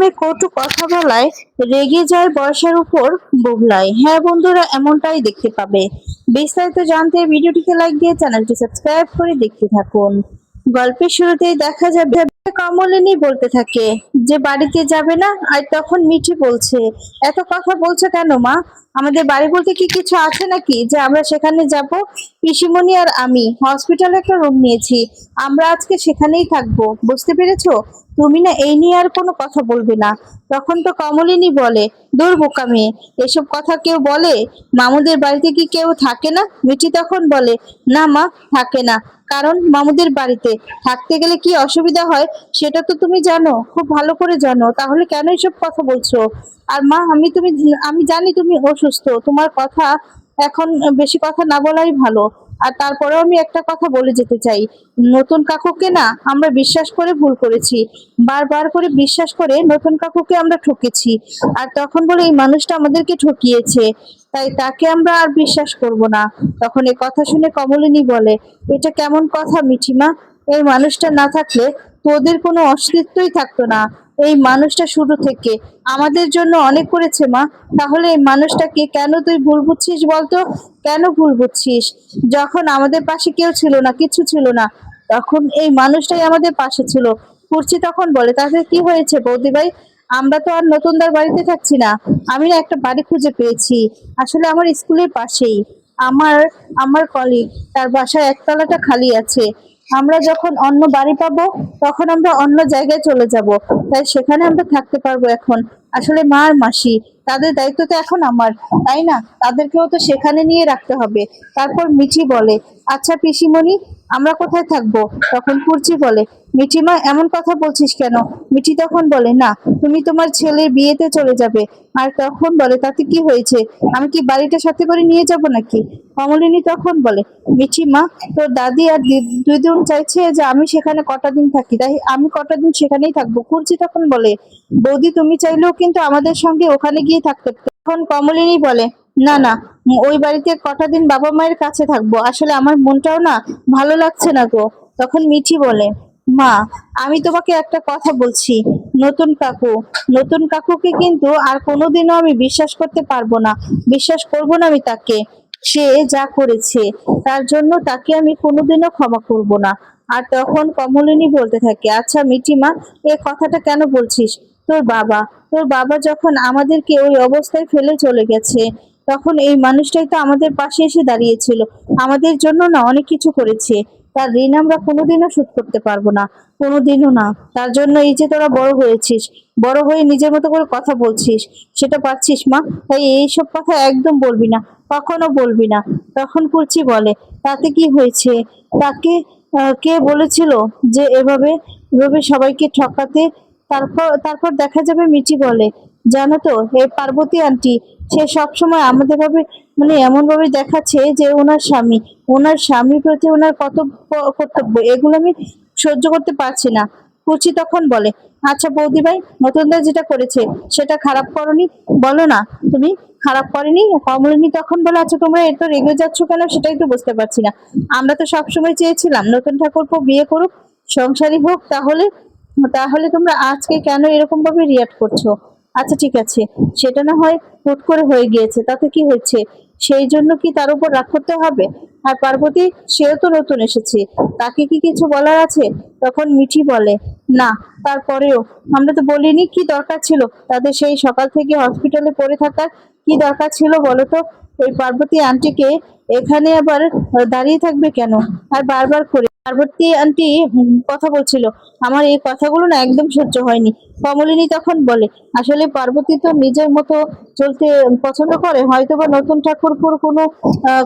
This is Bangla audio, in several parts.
নামে কটু কথা বলায় রেগে যায় বর্ষার উপর বুবলায় হ্যাঁ বন্ধুরা, এমনটাই দেখতে পাবে। বিস্তারিত জানতে ভিডিওটিকে লাইক দিয়ে চ্যানেলটি সাবস্ক্রাইব করে দেখতে থাকুন। গল্পের শুরুতেই দেখা যাবে কমলিনী বলতে থাকে, যে বাড়িতে যাবে না, আর তখন মিঠি বলছে, এত কথা বলছো কেন মা? আমাদের বাড়ি বলতে কি কিছু আছে নাকি? যে আমরা সেখানে যাব? পিসিমণি আর আমি, হসপিটালে একটা রুম নিয়েছি। আমরা আজকে সেখানেই থাকব। বুঝতে পেরেছ? তুমি না এই নিয়ে আর কোনো কথা বলবে না। তখন তো কমলিনী বলে, দূর বোকা মেয়ে, এসব কথা কেউ বলে? মামুদের বাড়িতে কি কেউ থাকে না? মিঠি তখন বলে, না মা, থাকে না। কারণ মামুদের বাড়িতে থাকতে গেলে কি অসুবিধা হয় সেটা তো তুমি জানো। খুব ভালো করে জানো। তাহলে কেন এসব কথা বলছো? আর মা, আমি তুমি, আমি জানি তুমি অসুস্থ। তোমার কথা এখন বেশি কথা না বলাই ভালো। আর তারপরেও আমি একটা কথা বলে যেতে চাই। নতুন কাকুকে না আমরা বিশ্বাস করে ভুল করেছি। বারবার করে বিশ্বাস করে নতুন কাকুকে আমরা ঠকেছি। আর তখন বলে এই মানুষটা আমাদেরকে ঠকিয়েছে। তাই তাকে আমরা আর বিশ্বাস করব না। তখন এই কথা শুনে কমলিনী বলে, এটা কেমন কথা মিঠিমা? এই মানুষটা না থাকলে তোদের কোনো অস্তিত্বই থাকতো না। এই মানুষটা শুরু থেকে আমাদের জন্য অনেক করেছে, মা। তাহলে এই মানুষটাকে কেন তুই ভুল বুঝছিস বলতো? কেন ভুল বুঝছিস? যখন আমাদের পাশে কেউ ছিল না, কিছু ছিল না, তখন এই মানুষটাই আমাদের পাশে ছিল। কুর্চি তখন বলে তাতে কি হয়েছে বৌদি ভাই? আমরা তো আর নতুনদার বাড়িতে থাকছি না। আমি না একটা বাড়ি খুঁজে পেয়েছি। আসলে আমার স্কুলের পাশেই। আমার আমার কলিগ তার বাসায় একতলাটা খালি আছে। আমরা যখন অন্য বাড়ি পাবো, তখন আমরা অন্য জায়গায় চলে যাব। তাই সেখানে আমরা থাকতে পারব এখন। আসলে মা আর মাসি, তাদের দায়িত্ব তো এখন আমার, তাই না? তাদেরকেও তো সেখানে নিয়ে রাখতে হবে। তারপর মিঠি বলে আচ্ছা পিসিমণি, আমরা কোথায় থাকব? তখন কুর্চি বলে, মিঠিমা, এমন কথা বলছিস কেন? মিঠি তখন বলে, না, তুমি তোমার ছেলে বিয়েতে চলে যাবে। আর তখন বলে, তাতে কি হয়েছে? আমি কি বাড়িটা সাথে করে নিয়ে যাব নাকি? কমলিনী তখন বলে মিঠি মা তোর দাদি আর দি- দিদুন চাইছে যে আমি সেখানে কটা দিন থাকি। তাই আমি কটা দিন সেখানেই থাকব। কুর্চি তখন বলে, বৌদি, তুমি চাইলেও কিন্তু আমাদের সঙ্গে ওখানে গিয়ে থাকতে তখন কমলিনী বলে, না না, ওই বাড়িতে কটা দিন বাবা মায়ের কাছে থাকব। আসলে আমার মনটাও না ভালো লাগছে না গো। তখন মিঠি বলে, মা, আমি তোমাকে একটা কথা বলছি। নতুন কাকু, নতুন কাকুকে কিন্তু আর কোনোদিনও আমি বিশ্বাস করতে পারব না। বিশ্বাস করব না আমি তাকে। সে যা করেছে, তার জন্য তাকে আমি কোনোদিনও ক্ষমা করব না। আর তখন কমলিনী বলতে থাকে আচ্ছা মিঠিমা, এ কথাটা কেন বলছিস? তোর বাবা। তোর বাবা যখন আমাদেরকে ওই অবস্থায় ফেলে চলে গেছে, তখন এই মানুষটাই তো আমাদের পাশে এসে দাঁড়িয়েছিল। আমাদের জন্য না অনেক কিছু করেছে। তার ঋণ আমরা কোনোদিনও শোধ করতে পারব না। কোনোদিনও না। তার জন্য এই যে তোরা বড় হয়েছিস, বড় হয়ে নিজের মতো করে কথা বলছিস, সেটা পারছিস মা? তাই এইসব কথা একদম বলবি না। কখনো বলবি না। তখন কুর্চি বলে, তাতে কি হয়েছে? তাকে কে বলেছিল যে এভাবে এভাবে সবাইকে ঠকাতে তারপর তারপর দেখা যাবে মিঠি বলে। জানো তো এই পার্বতী আন্টি, সে সবসময় আমাদের ভাবে মানে এমন ভাবে দেখাচ্ছে যে ওনার স্বামী। ওনার স্বামীর প্রতি ওনার কত কর্তব্য, এগুলো আমি সহ্য করতে পারছি না। কুচি তখন বলে আচ্ছা বৌদি ভাই নতুনদা যেটা করেছে, সেটা খারাপ করনি? বলো না, তুমি খারাপ করেনি? কমলিনী তখন বলে আচ্ছা তোমরা এত রেগে যাচ্ছ কেন? সেটাই তো বুঝতে পারছি না। আমরা তো সবসময় চেয়েছিলাম, নতুন ঠাকুরপো বিয়ে করুক সংসারী হোক, তাহলে তাহলে তোমরা আজকে কেন এরকম ভাবে রিয়াক্ট করছ? আচ্ছা ঠিক আছে। সেটা না হয় হুট করে হয়ে গিয়েছে, তাতে কি হয়েছে? সেই জন্য কি তার উপর রাগ করতে হবে? আর পার্বতী, সেও তো নতুন এসেছে। তাকে কি কিছু বলার আছে? তখন মিঠি বলে, না, তারপরেও আমরা তো বলিনি কি দরকার ছিল। তাদের সেই সকাল থেকে হসপিটালে পড়ে থাকার কি দরকার ছিল বলো তো? ওই পার্বতী আন্টিকে এখানে আবার দাঁড়িয়ে থাকবে কেন? আর বারবার করে পার্বতী আন্টি কথা বলছিল। আমার এই কথাগুলো না একদম সহ্য হয়নি। কমলিনী তখন বলে, আসলে পার্বতী তো নিজের মতো চলতে পছন্দ করে। হয়তোবা নতুন ঠাকুরপুর কোনো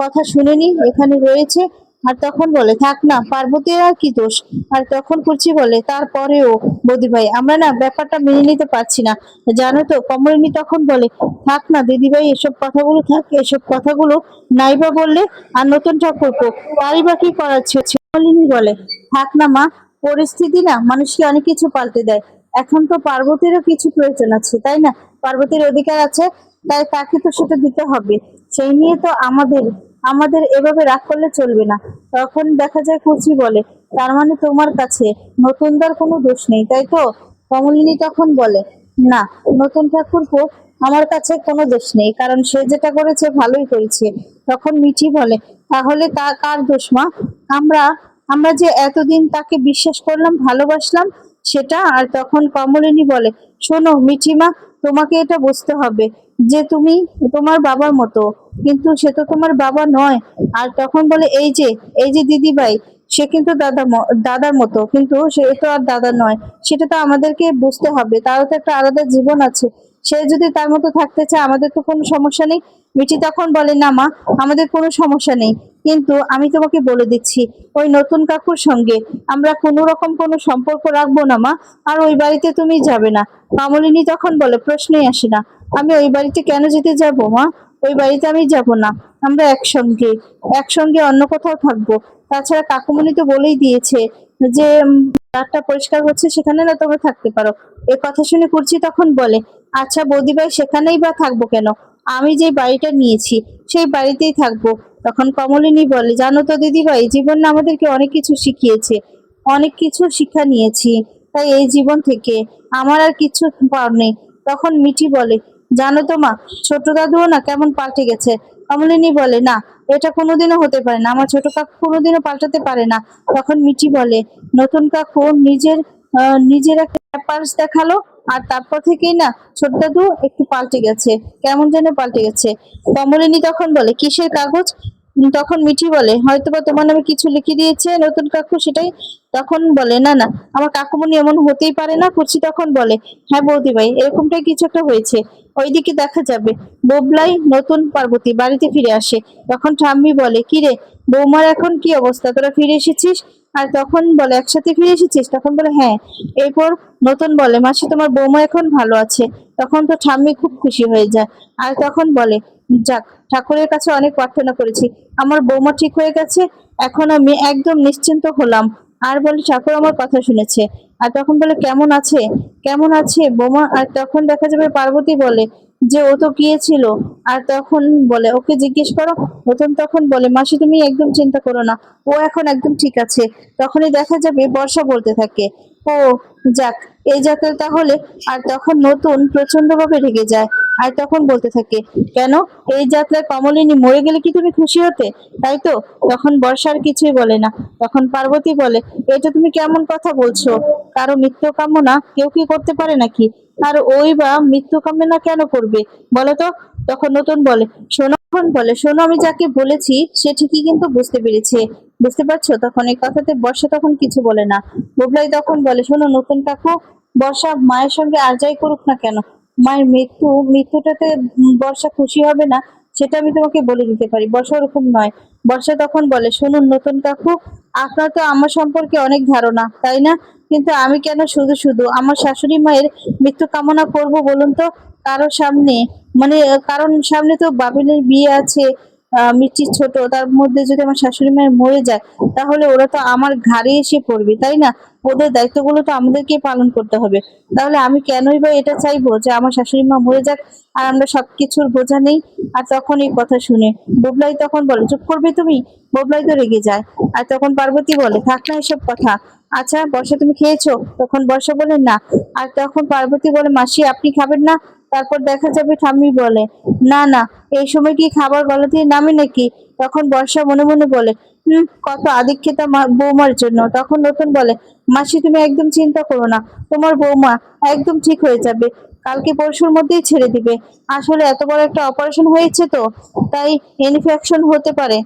কথা শুনেনি, এখানে রয়েছে। আর তখন বলে, থাক না, পার্বতীর আর কি দোষ? আর তখন কুচি বলে, তারপরেও বৌদি ভাই, আমরা না ব্যাপারটা মেনে নিতে পারছি না। জানো তো? কমলিনী তখন বলে, থাক না দিদিভাই এসব কথাগুলো থাক, এসব কথাগুলো নাইবা বললে আর নতুন ঠাকুরপো তারই বা কি করার কমলিনী বলে, থাক না মা, পরিস্থিতি না মানুষকে অনেক কিছু পাল্টে দেয়। এখন তো পার্বতীরও কিছু প্রয়োজন আছে, তাই না? পার্বতীর অধিকার আছে, তাই তাকে তো সেটা দিতে হবে। সেই নিয়ে তো আমাদের আমাদের এভাবে রাগ করলে চলবে না। তখন দেখা যায় কুচি বলে, তার মানে তোমার কাছে নতুনদার কোনো দোষ নেই, তাই তো? কমলিনী তখন বলে, না, নতুন ঠাকুরপো আমার কাছে কোনো দোষ নেই, কারণ সে যেটা করেছে ভালোই করেছে। তখন মিঠি বলে, তাহলে তা কার দোষ মা? আমরা আমরা যে এতদিন তাকে বিশ্বাস করলাম, ভালোবাসলাম সেটা? আর তখন কমলিনী বলে, শোনো মিঠিমা, তোমাকে এটা বুঝতে হবে। যে তুমি তোমার বাবার মতো। কিন্তু সে তো তোমার বাবা নয়। আর তখন বলে, এই যে এই যে দিদিভাই, সে কিন্তু দাদা দাদার মতো। কিন্তু সে তো আর দাদা নয়। সেটা তো আমাদেরকে বুঝতে হবে। তারও তো একটা আলাদা জীবন আছে। সে যদি তার মতো থাকতে চায়, আমাদের তো কোনো সমস্যা নেই। মিঠি তখন বলে, না মা, আমাদের কোনো সমস্যা নেই। কিন্তু আমি তোমাকে বলে দিচ্ছি, ওই নতুন কাকুর সঙ্গে আমরা কোনো রকম কোনো সম্পর্ক রাখব না মা, আর ওই বাড়িতে তুমি যাবে না। কমলিনী তখন বলে, প্রশ্নই আসে না। আমি ওই বাড়িতে কেন যেতে যাব মা? ওই বাড়িতে আমি যাব না। আমরা একসঙ্গে একসঙ্গে অন্য কোথাও থাকব। তাছাড়া কাকুমণি তো বলেই দিয়েছে যে রাতটা পরিষ্কার হচ্ছে সেখানে না তোমরা থাকতে পারো। এ কথা শুনে কুর্চি তখন বলে আচ্ছা বৌদিভাই সেখানেই বা থাকব কেন? আমি যে বাড়িটা নিয়েছি, সেই বাড়িতেই থাকব। তখন কমলিনী বলে জানো তো দিদিভাই জীবন আমাদেরকে অনেক কিছু শিখিয়েছে, অনেক কিছু শিক্ষা নিয়েছি। তাই এই জীবন থেকে আমার আর কিছু পাওয়ার নেই। তখন মিঠি বলে, জানো তো মা, ছোট দাদুও না কেমন পাল্টে গেছে? কমলিনী বলে, না, এটা কোনোদিনও হতে পারে না, আমার ছোট কাকু কোনোদিনও পাল্টাতে পারে না। তখন মিঠি বলে, নতুন কাকু নিজের নিজের একটা দেখাল আর তারপর থেকেই না ছোট দাদু একটু পাল্টে গেছে। কেমন যেন পাল্টে গেছে। কমলিনী তখন বলে, কিসের কাগজ? তখন মিঠি বলে, হয়তোবা তোমার নামে কিছু লিখে দিয়েছে নতুন কাকু সেটাই। তখন বলে, না না, আমার কাকুমনি এমন হতেই পারে না? কুচি তখন বলে হ্যাঁ বৌদি ভাই, এরকমটাই কিছু একটা হয়েছে। ওইদিকে দেখা যাবে। বোবলাই নতুন পার্বতী বাড়িতে ফিরে আসে। তখন ঠাম্মি বলে কি রে বৌমার এখন কি অবস্থা? তোরা ফিরে এসেছিস? আর তখন বলে, একসাথে ফিরে এসেছিস? তখন বলে হ্যাঁ। এরপর নতুন বলে, মাসি, তোমার বৌমা এখন ভালো আছে। তখন তো ঠাম্মি খুব খুশি হয়ে যায়। আর তখন বলে, যাক, ঠাকুরের কাছে অনেক প্রার্থনা করেছি। আমার বৌমা ঠিক হয়ে গেছে, এখন আমি একদম নিশ্চিন্ত হলাম। আর বলে, ঠাকুর আমার কথা শুনেছে। আর তখন বলে, কেমন আছে? কেমন আছে বোমা? আর তখন দেখা যাবে, পার্বতী বলে যে ও তো গিয়েছিল। আর তখন বলে, ওকে জিজ্ঞেস করো? নতুন তখন বলে, মাসি, তুমি একদম চিন্তা করো না। ও এখন একদম ঠিক আছে। তখনই দেখা যাবে, বর্ষা বলতে থাকে। ও, যাক, এই যাত্রা তাহলে। আর তখন নতুন প্রচণ্ড ভাবে রেগে যায়। আর তখন বলতে থাকে, কেন? এই যাত্রায় কমলিনী মরে গেলে কি তুমি খুশি হতে? তাই তো? তখন বর্ষার কিছুই বলে না। তখন পার্বতী বলে, এটা তুমি কেমন কথা বলছো? কারও মৃত্যু কামনা কেউ কি করতে পারে নাকি? আর ওই বা মৃত্যু কামনা কেন করবে? বলতো তখন নতুন বলে। শোনো বলে, শোনো, আমি যাকে বলেছি, সে ঠিকই কিন্তু বুঝতে পেরেছে। বুঝতে পারছ? তখন এই কথাতে বর্ষা তখন কিছু বলে না। বুবলাই তখন বলে, শোনো, নতুন কাকু, বর্ষা মায়ের সঙ্গে আর যাই করুক না কেন? মায়ের মৃত্যু, মৃত্যুটাতে বর্ষা খুশি হবে না, সেটা আমি তোমাকে বলে দিতে পারি। বর্ষা ওরকম নয়। বর্ষা তখন বলে শুনুন নতুন কাকু, আপনার তো আমার সম্পর্কে অনেক ধারণা, তাই না? কিন্তু আমি কেন শুধু শুধু? আমার শাশুড়ি মায়ের মৃত্যু কামনা করব বলুন তো? কারোর সামনে মানে কারণ সামনে তো বাবিলের বিয়ে আছে আহ, মিষ্টি ছোট তার মধ্যে যদি আমার শাশুড়ি মায়ের মরে যায় তাহলে ওরা তো আমার ঘাড়ে এসে পড়বে তাই না? ওদের দায়িত্বগুলো তো আমাদেরকে পালন করতে হবে। তাহলে আমি কেনই বা এটা চাইব যে আমার শাশুড়ি মা মরে যাক? আর আমরা সবকিছুর বোঝা নেই। আর তখন এই কথা শুনে বোবলাই তখন বলে, চুপ করবে তুমি? বোবলাই তো রেগে যায়। আর তখন পার্বতী বলে, থাক না এসব কথা। আচ্ছা বর্ষা তুমি খেয়েছো? তখন বর্ষা বলে, না। আর তখন পার্বতী বলে, মাসি, আপনি খাবেন না? তারপর দেখা যাবে ঠাম্মি বলে, না না, এই সময় কি খাবার গলা দিয়ে নামে নাকি? তখন বর্ষা মনে মনে বলে, হুম, কত আদিক্ষেতা বৌমার জন্য। তখন নতুন বলে, মাসি, তুমি একদম চিন্তা করো না। তোমার বৌমা একদম ঠিক হয়ে যাবে। কালকে পরশুর মধ্যেই ছেড়ে দিবে। আসলে এত বড় একটা অপারেশন হয়েছে তো, তাই ইনফেকশন হতে পারে।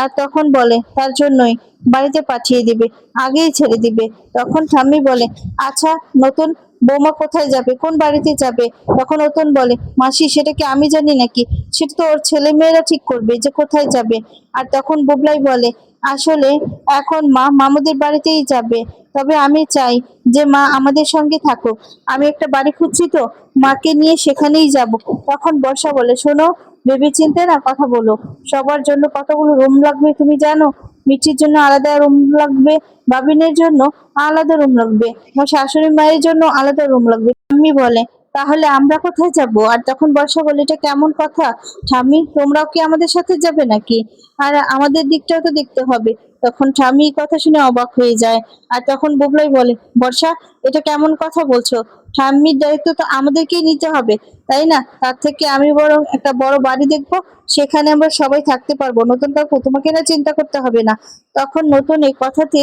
আর তখন বলে, তার জন্যই বাড়িতে পাঠিয়ে দিবে, আগেই ছেড়ে দিবে। তখন ঠাম্মি বলে আচ্ছা নতুন বৌমা কোথায় যাবে? কোন বাড়িতে যাবে? তখন নতুন বলে, মাসি, সেটা কি আমি জানি নাকি? সেটা তো ওর ছেলে মেয়েরা ঠিক করবে যে কোথায় যাবে। আর তখন বুবলাই বলে আসলে এখন মা মামুদের বাড়িতেই যাবে। তবে আমি চাই যে মা আমাদের সঙ্গে থাকুক। আমি একটা বাড়ি খুঁজছি তো, মাকে নিয়ে সেখানেই যাব। তখন বর্ষা বলে, শোনো ভেবে চিন্তে না কথা বলো। সবার জন্য কতগুলো রুম লাগবে তুমি জানো? মিঠির জন্য আলাদা রুম লাগবে, বাবিনের জন্য আলাদা রুম লাগবে, আমার শাশুড়ি মায়ের জন্য আলাদা রুম লাগবে। ঠাম্মি বলে তাহলে আমরা কোথায় যাব? আর তখন বর্ষা বলে, এটা কেমন কথা? ঠাম্মি, তোমরাও কি আমাদের সাথে যাবে নাকি? আর আমাদের দিকটাও তো দেখতে হবে। তখন এই কথা শুনে অবাক হয়ে যায়। আর তখন বুবলাই বলে, বর্ষা, এটা কেমন কথা বলছো? ঠাম্মির দায়িত্ব তো আমাদেরকেই নিতে হবে, তাই না? তার থেকে আমি বরং একটা বড় বাড়ি দেখব, সেখানে আমরা সবাই থাকতে পারব। নতুন কাকু তোমাকে না চিন্তা করতে হবে না। তখন নতুন এই কথাতে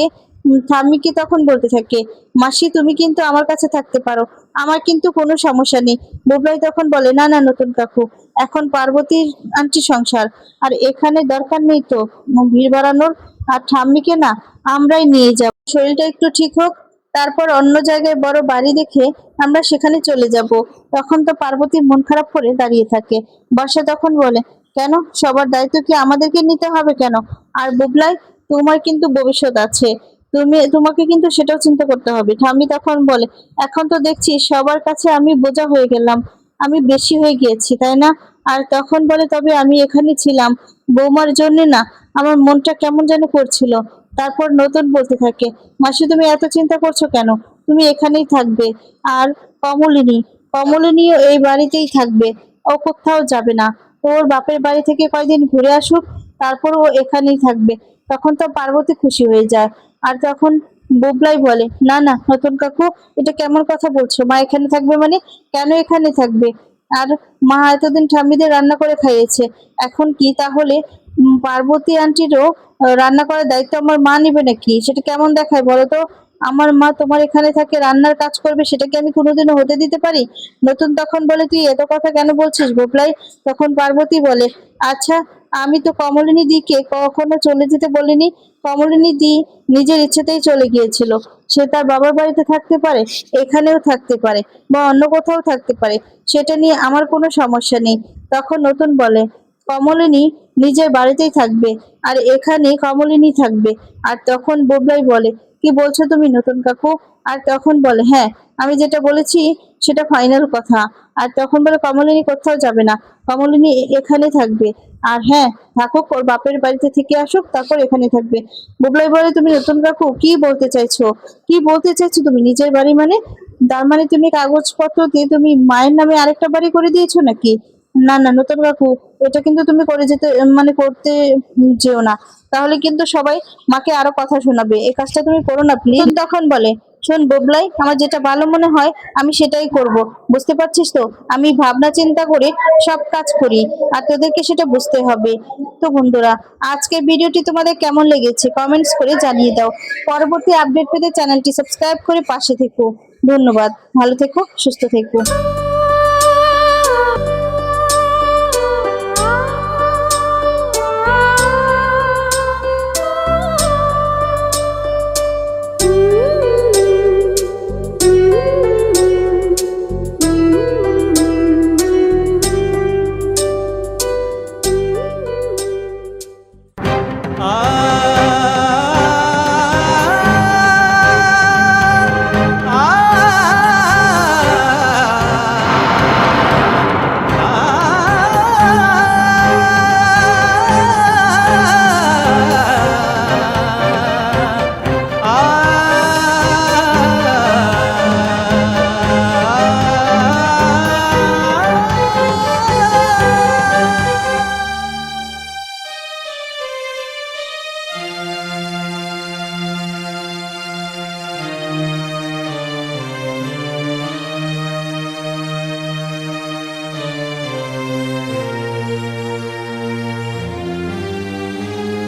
ঠাম্মিকে তখন বলতে থাকে, মাসি, তুমি কিন্তু আমার কাছে থাকতে পারো, আমার কিন্তু কোনো সমস্যা নেই। বুবলাই তখন বলে, না না, নতুন কাকু, এখন পার্বতীর আন্টি সংসার, আর এখানে দরকার নেই তো ভিড় বাড়ানোর, আর ঠাম্মিকে না আমরাই নিয়ে যাব। শরীরটা একটু ঠিক হোক, তারপর অন্য জায়গায় বড় বাড়ি দেখে আমরা সেখানে চলে যাব। তখন তো পার্বতী মন খারাপ করে দাঁড়িয়ে থাকে। বর্ষা তখন বলে, কেন, সবার দায়িত্ব কি আমাদেরকে নিতে হবে কেন? আর বুবলাই, তোমার কিন্তু ভবিষ্যৎ আছে। তুমি, তোমাকে কিন্তু সেটাও চিন্তা করতে হবে। ঠাম্মি তখন বলে, এখন তো দেখছি সবার কাছে আমি বোঝা হয়ে গেলাম। আমি বেশি হয়ে গিয়েছি, তাই না? আর তখন বলে, তবে আমি এখানে ছিলাম। বৌমার জন্য না, আমার মনটা কেমন যেন করছিল। তারপর নতুন বলতে থাকে, মাসি, তুমি এত চিন্তা করছ কেন? তুমি এখানেই থাকবে। আর কমলিনী, কমলিনীও এই বাড়িতেই থাকবে। ও কোথাও যাবে না। ওর বাপের বাড়ি থেকে কয়দিন ঘুরে আসুক, তারপর ও এখানেই থাকবে। তখন তো পার্বতী খুশি হয়ে যায়। আর তখন বুবলাই বলে, না না, নতুন কাকু, এটা কেমন কথা বলছো? মা এখানে থাকবে মানে? কেন এখানে থাকবে? আর মা এতদিন ঠাম্মিদের রান্না করে খাইয়েছে। এখন কি তাহলে পার্বতী আন্টিরও রান্না করার দায়িত্ব আমার মা নেবে নাকি? সেটা কেমন দেখায় বলো তো? আমার মা তোমার এখানে থাকে, রান্নার কাজ করবে, সেটা কি আমি কোনোদিনও হতে দিতে পারি? নতুন তখন বলে, তুই এত কথা কেন বলছিস গোপলাই তখন পার্বতী বলে আচ্ছা আমি তো কমলিনী দিকে কখনো চলে যেতে বলিনি। কমলিনী দি নিজের ইচ্ছেতেই চলে গিয়েছিল। সে তার বাবার বাড়িতে থাকতে পারে, এখানেও থাকতে পারে বা অন্য কোথাও থাকতে পারে, সেটা নিয়ে আমার কোনো সমস্যা নেই। তখন নতুন বলে, কমলিনী নিজের বাড়িতেই থাকবে আর এখানে কমলিনী থাকবে। আর তখন বুবলাই বলে, কি বলছো তুমি নতুন কাকু? আর তখন বলে হ্যাঁ আমি যেটা বলেছি সেটা ফাইনাল কথা। আর তখন বলে, কমলিনী কোথাও যাবে না। কমলিনী এখানে থাকবে। আর হ্যাঁ থাকুক, ওর বাপের বাড়িতে থেকে আসুক, তারপর এখানে থাকবে। বুবলাই বলে, তুমি নতুন কাকু, কি বলতে চাইছো? কি বলতে চাইছো তুমি? নিজের বাড়ি মানে? তার মানে তুমি কাগজপত্র দিয়ে তুমি মায়ের নামে আরেকটা বাড়ি করে দিয়েছ নাকি? না না, নতুন কাকু, এটা কিন্তু তুমি করে যেতে মানে করতে যেও না। তাহলে কিন্তু সবাই মাকে আরও কথা শোনাবে। এই কাজটা তুমি করো না প্লিজ তখন বলে শোন বোবলাই, আমার যেটা ভালো মনে হয় আমি সেটাই করব। বুঝতে পারছিস তো? আমি ভাবনা চিন্তা করে সব কাজ করি, আর তোদেরকে সেটা বুঝতে হবে। তো বন্ধুরা, আজকের ভিডিওটি তোমাদের কেমন লেগেছে কমেন্টস করে জানিয়ে দাও। পরবর্তী আপডেট পেতে চ্যানেলটি সাবস্ক্রাইব করে পাশে থেকো। ধন্যবাদ। ভালো থেকো, সুস্থ থেকো।